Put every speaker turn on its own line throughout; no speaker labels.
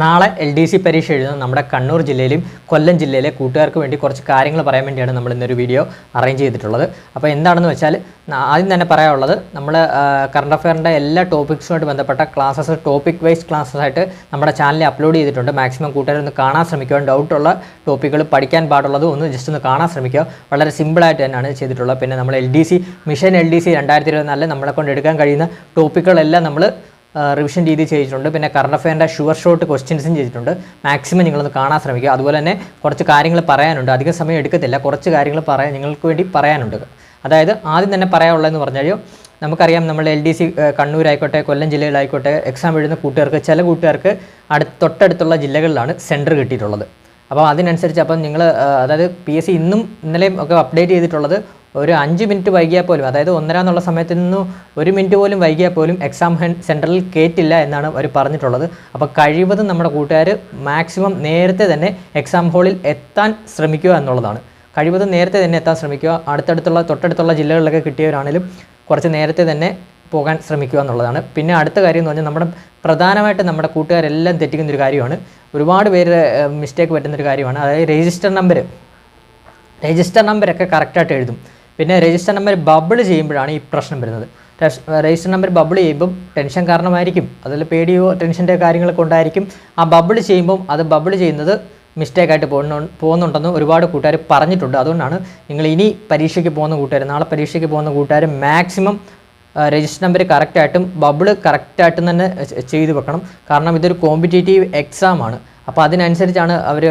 നാളെ L D C പരീക്ഷ എഴുതുന്ന നമ്മുടെ കണ്ണൂർ ജില്ലയിലും കൊല്ലം ജില്ലയിലെ കൂട്ടുകാർക്ക് വേണ്ടി കുറച്ച് കാര്യങ്ങൾ പറയാൻ വേണ്ടിയാണ് നമ്മൾ ഇന്നൊരു വീഡിയോ അറേഞ്ച് ചെയ്തിട്ടുള്ളത്. അപ്പോൾ എന്താണെന്ന് വെച്ചാൽ ആദ്യം തന്നെ പറയാനുള്ളത് നമ്മൾ കറണ്ട് അഫെയറിന്റെ എല്ലാ ടോപ്പിക്സുമായിട്ട് ബന്ധപ്പെട്ട ക്ലാസ്സസ് ടോപ്പിക് വൈസ് ക്ലാസ്സസ് ആയിട്ട് നമ്മുടെ ചാനലിൽ അപ്ലോഡ് ചെയ്തിട്ടുണ്ട്. മാക്സിമം കൂട്ടുകാരൊന്ന് കാണാൻ ശ്രമിക്കുക. ഡൗട്ടുള്ള ടോപ്പിക്കുകൾ പഠിക്കാൻ പാടുള്ളത് ഒന്ന് ജസ്റ്റ് ഒന്ന് കാണാൻ ശ്രമിക്കുക. വളരെ സിമ്പിളായിട്ട് തന്നെയാണ് ചെയ്തിട്ടുള്ളത്. പിന്നെ നമ്മൾ L D C mission L D C രണ്ടായിരത്തി ഇരുപത്തിനാലിൽ നമ്മളെ കൊണ്ട് എടുക്കാൻ കഴിയുന്ന ടോപ്പിക്കുകളെല്ലാം നമ്മൾ റിവിഷൻ രീതി ചെയ്തിട്ടുണ്ട്. പിന്നെ കറണ്ട് അഫെയറിന്റെ ഷുവർ ഷോട്ട് ക്വസ്റ്റ്യൻസും ചെയ്തിട്ടുണ്ട്. മാക്സിമം നിങ്ങളൊന്ന് കാണാൻ ശ്രമിക്കുക. അതുപോലെ തന്നെ കുറച്ച് കാര്യങ്ങൾ പറയാനുണ്ട്. അധികം സമയം എടുക്കത്തില്ല. കുറച്ച് കാര്യങ്ങൾ പറയാൻ നിങ്ങൾക്ക് വേണ്ടി പറയാനുണ്ട്. അതായത് ആദ്യം തന്നെ പറയാനുള്ളതെന്ന് പറഞ്ഞാൽ നമുക്കറിയാം നമ്മൾ എൽ ഡി സി കണ്ണൂരായിക്കോട്ടെ കൊല്ലം ജില്ലയിലായിക്കോട്ടെ എക്സാം എഴുതുന്ന കൂട്ടുകാർക്ക് ചില കൂട്ടുകാർക്ക് അടുത്ത് തൊട്ടടുത്തുള്ള ജില്ലകളിലാണ് സെന്റർ കിട്ടിയിട്ടുള്ളത്. അപ്പോൾ അതിനനുസരിച്ച് അപ്പം നിങ്ങൾ അതായത് പി എസ് സി ഇന്നും ഇന്നലെയും ഒക്കെ അപ്ഡേറ്റ് ചെയ്തിട്ടുള്ളത് ഒരു അഞ്ച് മിനിറ്റ് വൈകിയാൽ പോലും അതായത് ഒന്നര എന്നുള്ള സമയത്ത് നിന്ന് ഒരു മിനിറ്റ് പോലും വൈകിയാൽ പോലും എക്സാം സെന്ററിൽ കയറ്റില്ല എന്നാണ് അവർ പറഞ്ഞിട്ടുള്ളത്. അപ്പോൾ കഴിവതും നമ്മുടെ കൂട്ടുകാർ മാക്സിമം നേരത്തെ തന്നെ എക്സാം ഹാളിൽ എത്താൻ ശ്രമിക്കുക എന്നുള്ളതാണ്. കഴിവതും നേരത്തെ തന്നെ എത്താൻ ശ്രമിക്കുക. അടുത്തടുത്തുള്ള തൊട്ടടുത്തുള്ള ജില്ലകളിലൊക്കെ കിട്ടിയവരാണെങ്കിലും കുറച്ച് നേരത്തെ തന്നെ പോകാൻ ശ്രമിക്കുക എന്നുള്ളതാണ്. പിന്നെ അടുത്ത കാര്യം എന്ന് പറഞ്ഞാൽ നമ്മുടെ പ്രധാനമായിട്ട് നമ്മുടെ കൂട്ടുകാരെല്ലാം തെറ്റിക്കുന്ന ഒരു കാര്യമാണ്. ഒരുപാട് പേര് മിസ്റ്റേക്ക് പറ്റുന്നൊരു കാര്യമാണ്. അതായത് രജിസ്റ്റർ നമ്പർ രജിസ്റ്റർ നമ്പരൊക്കെ കറക്റ്റായിട്ട് എഴുതും. പിന്നെ രജിസ്റ്റർ നമ്പർ ബബിൾ ചെയ്യുമ്പോഴാണ് ഈ പ്രശ്നം വരുന്നത്. രജിസ്റ്റർ നമ്പർ ബബിൾ ചെയ്യുമ്പം ടെൻഷൻ കാരണമായിരിക്കും. അതിൽ പേടിയോ ടെൻഷന്റെ കാര്യങ്ങളൊക്കെ ഉണ്ടായിരിക്കും. ആ ബബിൾ ചെയ്യുമ്പം അത് ബബിൾ ചെയ്യുന്നത് മിസ്റ്റേക്കായിട്ട് പോകുന്നു പോകുന്നുണ്ടെന്ന് ഒരുപാട് കൂട്ടുകാർ പറഞ്ഞിട്ടുണ്ട്. അതുകൊണ്ടാണ് നിങ്ങൾ ഇനി പരീക്ഷയ്ക്ക് പോകുന്ന കൂട്ടുകാർ നാളെ പരീക്ഷയ്ക്ക് പോകുന്ന കൂട്ടുകാർ മാക്സിമം രജിസ്റ്റർ നമ്പർ കറക്റ്റായിട്ടും ബബിൾ കറക്റ്റായിട്ടും തന്നെ ചെയ്തു വെക്കണം. കാരണം ഇതൊരു കോമ്പറ്റേറ്റീവ് എക്സാമാണ് അപ്പോൾ അതിനനുസരിച്ചാണ് അവർ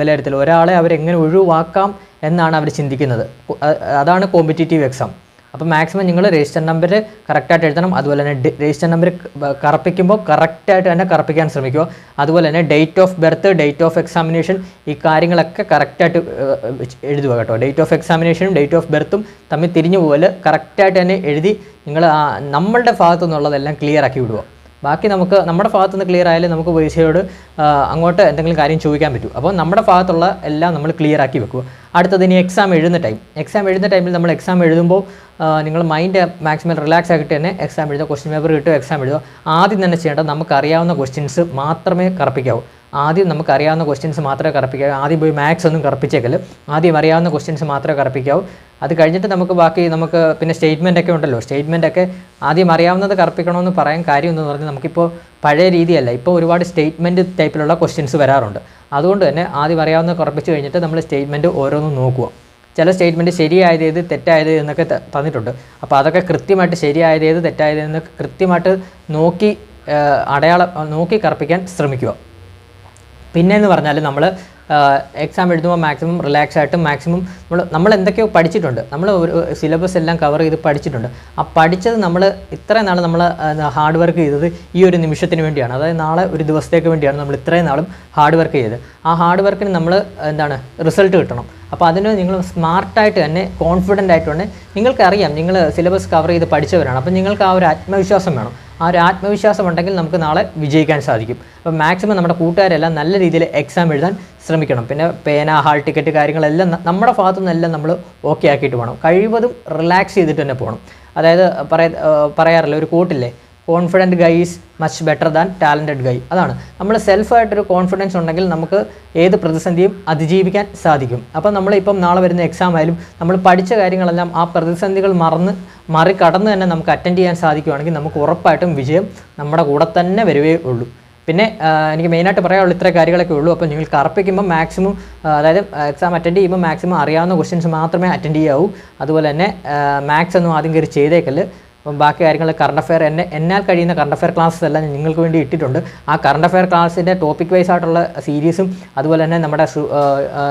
വിലയിരുത്തൽ ഒരാളെ അവരെങ്ങനെ ഒഴിവാക്കാം എന്നാണ് അവർ ചിന്തിക്കുന്നത്. അതാണ് കോമ്പറ്റേറ്റീവ് എക്സാം അപ്പോൾ മാക്സിമം നിങ്ങൾ രജിസ്റ്റർ നമ്പർ കറക്റ്റായിട്ട് എഴുതണം. അതുപോലെ തന്നെ രജിസ്റ്റർ നമ്പർ കറപ്പിക്കുമ്പോൾ കറക്റ്റായിട്ട് തന്നെ കറപ്പിക്കാൻ ശ്രമിക്കുക. അതുപോലെ തന്നെ date of birth date of examination ഈ കാര്യങ്ങളൊക്കെ കറക്റ്റായിട്ട് എഴുതുക കേട്ടോ. ഡേറ്റ് ഓഫ് എക്സാമിനേഷനും ഡേറ്റ് ഓഫ് ബർത്തും തമ്മിൽ തിരിഞ്ഞു പോലെ കറക്റ്റായിട്ട് തന്നെ എഴുതി നിങ്ങൾ നമ്മളുടെ ഭാഗത്തു നിന്നുള്ളതെല്ലാം ക്ലിയർ ആക്കി വിടുക. ബാക്കി നമുക്ക് നമ്മുടെ ഭാഗത്തു നിന്ന് ക്ലിയർ ആയാലും നമുക്ക് പൈസയോട് അങ്ങോട്ട് എന്തെങ്കിലും കാര്യം ചോദിക്കാൻ പറ്റും. അപ്പോൾ നമ്മുടെ ഭാഗത്തുള്ള എല്ലാം നമ്മൾ ക്ലിയർ ആക്കി വെക്കുക. അടുത്തത് ഇനി എക്സാം എഴുതുന്ന ടൈം എക്സാം എഴുതുന്ന ടൈമിൽ നമ്മൾ എക്സാം എഴുതുമ്പോൾ നിങ്ങൾ മൈൻഡ് മാക്സിമം റിലാക്സ് ആക്കിയിട്ട് തന്നെ എക്സാം എഴുതുക ക്വസ്റ്റ്യൻ പേപ്പർ കിട്ടുക എക്സാം എഴുതുക. ആദ്യം തന്നെ ചെയ്യേണ്ടത് നമുക്കറിയാവുന്ന ക്വസ്റ്റ്യൻസ് മാത്രമേ കറപ്പിക്കാവൂ. ആദ്യം നമുക്കറിയാവുന്ന ക്വസ്റ്റ്യൻസ് മാത്രമേ കറപ്പിക്കാവൂ. ആദ്യം പോയി മാത്സ് ഒന്നും കറപ്പിച്ചേക്കൽ. ആദ്യം അറിയാവുന്ന ക്വസ്റ്റ്യൻസ് മാത്രമേ കറപ്പിക്കാവൂ. അത് കഴിഞ്ഞിട്ട് നമുക്ക് ബാക്കി നമുക്ക് പിന്നെ സ്റ്റേറ്റ്മെന്റ് ഒക്കെ ഉണ്ടല്ലോ. സ്റ്റേറ്റ്മെന്റ് ഒക്കെ ആദ്യം അറിയാവുന്നത് കറപ്പിക്കണമെന്ന് പറയാൻ കാര്യം എന്ന് പറഞ്ഞാൽ നമുക്കിപ്പോൾ പഴയ രീതിയല്ല. ഇപ്പോൾ ഒരുപാട് സ്റ്റേറ്റ്മെന്റ് ടൈപ്പിലുള്ള ക്വസ്റ്റ്യൻസ് വരാറുണ്ട്. അതുകൊണ്ട് തന്നെ ആദ്യം അറിയാവുന്ന കുറപ്പിച്ച് കഴിഞ്ഞിട്ട് നമ്മൾ സ്റ്റേറ്റ്മെന്റ് ഓരോന്നും നോക്കുക. ചില സ്റ്റേറ്റ്മെന്റ് ശരിയായത് ഏത് തെറ്റായത് എന്നൊക്കെ തന്നിട്ടുണ്ട്. അപ്പോൾ അതൊക്കെ കൃത്യമായിട്ട് ശരിയായത് ഏത് തെറ്റായത് എന്നൊക്കെ കൃത്യമായിട്ട് നോക്കി അടയാളം നോക്കി കറപ്പിക്കാൻ ശ്രമിക്കുക. പിന്നെ എന്ന് പറഞ്ഞാൽ നമ്മൾ എക്സാം എഴുതുമ്പോൾ മാക്സിമം റിലാക്സ് ആയിട്ട് മാക്സിമം നമ്മൾ നമ്മൾ എന്തൊക്കെയോ പഠിച്ചിട്ടുണ്ട്. നമ്മൾ ഒരു സിലബസ് എല്ലാം കവർ ചെയ്ത് പഠിച്ചിട്ടുണ്ട്. ആ പഠിച്ചത് നമ്മൾ ഇത്രയും നാൾ നമ്മൾ ഹാർഡ് വർക്ക് ചെയ്തത് ഈ ഒരു നിമിഷത്തിന് വേണ്ടിയാണ്. അതായത് നാളെ ഒരു ദിവസത്തേക്ക് വേണ്ടിയാണ് നമ്മൾ ഇത്രയും നാളും ഹാർഡ് വർക്ക് ചെയ്തത്. ആ ഹാർഡ് വർക്കിന് നമ്മൾ എന്താണ് റിസൾട്ട് കിട്ടണം. അപ്പോൾ അതിന് നിങ്ങൾ സ്മാർട്ടായിട്ട് തന്നെ കോൺഫിഡന്റ് ആയിട്ട് തന്നെ നിങ്ങൾക്കറിയാം നിങ്ങൾ സിലബസ് കവർ ചെയ്ത് പഠിച്ചവരാണ്. അപ്പോൾ നിങ്ങൾക്ക് ആ ഒരു ആത്മവിശ്വാസം വേണം. ആ ഒരു ആത്മവിശ്വാസം ഉണ്ടെങ്കിൽ നമുക്ക് നാളെ വിജയിക്കാൻ സാധിക്കും. അപ്പോൾ മാക്സിമം നമ്മുടെ കൂട്ടുകാരെല്ലാം നല്ല രീതിയിൽ എക്സാം എഴുതാൻ ശ്രമിക്കണം. പിന്നെ പേന ഹാൾ ടിക്കറ്റ് കാര്യങ്ങളെല്ലാം നമ്മുടെ ഭാഗത്തു നിന്നെല്ലാം നമ്മൾ ഓക്കെ ആക്കിയിട്ട് പോകണം കഴിവതും റിലാക്സ് ചെയ്തിട്ട് തന്നെ പോകണം. അതായത് പറയ പറയാറില്ല ഒരു കൂട്ടില്ലേ confident guy is much better than talented guy അതാണ്. നമ്മൾ സെൽഫായിട്ടൊരു കോൺഫിഡൻസ് ഉണ്ടെങ്കിൽ നമുക്ക് ഏത് പ്രതിസന്ധിയും അതിജീവിക്കാൻ സാധിക്കും. അപ്പം നമ്മളിപ്പം നാളെ വരുന്ന എക്സാം ആയാലും നമ്മൾ പഠിച്ച കാര്യങ്ങളെല്ലാം ആ പ്രതിസന്ധികൾ മറന്ന് മറികടന്ന് തന്നെ നമുക്ക് അറ്റൻഡ് ചെയ്യാൻ സാധിക്കുകയാണെങ്കിൽ നമുക്ക് ഉറപ്പായിട്ടും വിജയം നമ്മുടെ കൂടെ തന്നെ വരുവേ ഉള്ളൂ. പിന്നെ എനിക്ക് മെയിനായിട്ട് പറയാനുള്ള ഇത്ര കാര്യങ്ങളൊക്കെ ഉള്ളൂ. അപ്പോൾ നിങ്ങൾ കറപ്പിക്കുമ്പോൾ മാക്സിമം അതായത് എക്സാം അറ്റൻഡ് ചെയ്യുമ്പോൾ മാക്സിമം അറിയാവുന്ന ക്വസ്റ്റ്യൻസ് മാത്രമേ അറ്റൻഡ് ചെയ്യാവൂ. അതുപോലെ തന്നെ മാത്സ് ഒന്നും ആദ്യം കയറി ചെയ്തേക്കൽ അപ്പം ബാക്കി കാര്യങ്ങൾ കറണ്ട് അഫെയർ എന്നെ എന്നാൽ കഴിയുന്ന കറണ്ട് അഫെയർ ക്ലാസ്സസ് എല്ലാം നിങ്ങൾക്ക് വേണ്ടി ഇട്ടിട്ടുണ്ട്. ആ കറണ്ട് അഫെയർ ക്ലാസ്സിന്റെ ടോപ്പിക് വൈസ് ആയിട്ടുള്ള സീരീസും അതുപോലെ തന്നെ നമ്മുടെ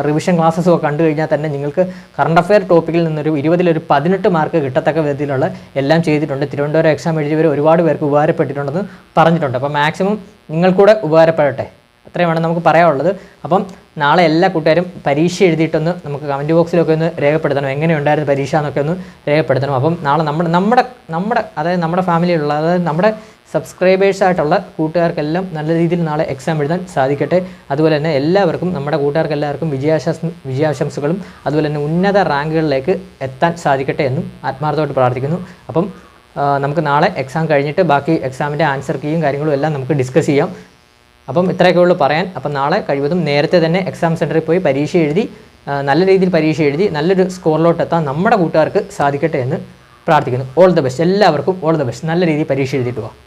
റിവിഷൻ ക്ലാസ്സസും ഒക്കെ കണ്ടു കഴിഞ്ഞാൽ തന്നെ നിങ്ങൾക്ക് കറണ്ട് അഫെയർ ടോപ്പിക്കിൽ നിന്നൊരു ഇരുപതിലൊരു പതിനെട്ട് മാർക്ക് കിട്ടത്തക്ക വിധത്തിലുള്ള എല്ലാം ചെയ്തിട്ടുണ്ട്. തിരുവനന്തപുരം എക്സാം എഴുതിയവർ ഒരുപാട് പേർക്ക് ഉപകാരപ്പെട്ടിട്ടുണ്ടെന്ന് പറഞ്ഞിട്ടുണ്ട്. അപ്പോൾ മാക്സിമം നിങ്ങൾക്കൂടെ ഉപകാരപ്പെടട്ടെ. അത്രയുമാണ് നമുക്ക് പറയാനുള്ളത്. അപ്പം നാളെ എല്ലാ കൂട്ടുകാരും പരീക്ഷ എഴുതിയിട്ടൊന്ന് നമുക്ക് കമന്റ് ബോക്സിലൊക്കെ ഒന്ന് രേഖപ്പെടുത്തണം. എങ്ങനെയുണ്ടായിരുന്നു പരീക്ഷ എന്നൊക്കെ ഒന്ന് രേഖപ്പെടുത്തണം. അപ്പം നാളെ നമ്മുടെ നമ്മുടെ നമ്മുടെ അതായത് നമ്മുടെ ഫാമിലിയിലുള്ള അതായത് നമ്മുടെ സബ്സ്ക്രൈബേഴ്സ് ആയിട്ടുള്ള കൂട്ടുകാർക്കെല്ലാം നല്ല രീതിയിൽ നാളെ എക്സാം എഴുതാൻ സാധിക്കട്ടെ. അതുപോലെ തന്നെ എല്ലാവർക്കും നമ്മുടെ കൂട്ടുകാർക്കെല്ലാവർക്കും വിജയാശംസ വിജയാശംസകളും അതുപോലെ തന്നെ ഉന്നത റാങ്കുകളിലേക്ക് എത്താൻ സാധിക്കട്ടെ എന്നും ആത്മാർത്ഥമായിട്ട് പ്രാർത്ഥിക്കുന്നു. അപ്പം നമുക്ക് നാളെ എക്സാം കഴിഞ്ഞിട്ട് ബാക്കി എക്സാമിന്റെ ആൻസർ കീയും കാര്യങ്ങളും എല്ലാം നമുക്ക് ഡിസ്കസ് ചെയ്യാം. അപ്പം ഇത്രയൊക്കെ ഉള്ളൂ പറയാൻ. അപ്പം നാളെ കഴിവതും നേരത്തെ തന്നെ എക്സാം സെന്ററിൽ പോയി പരീക്ഷ എഴുതി നല്ല രീതിയിൽ പരീക്ഷ എഴുതി നല്ലൊരു സ്കോറിലോട്ട് എത്താൻ നമ്മുടെ കൂട്ടുകാർക്ക് സാധിക്കട്ടെ എന്ന് പ്രാർത്ഥിക്കുന്നു. ഓൾ ദ ബെസ്റ്റ് എല്ലാവർക്കും ഓൾ ദ ബെസ്റ്റ് നല്ല രീതിയിൽ പരീക്ഷ എഴുതിയിട്ട് പോവാം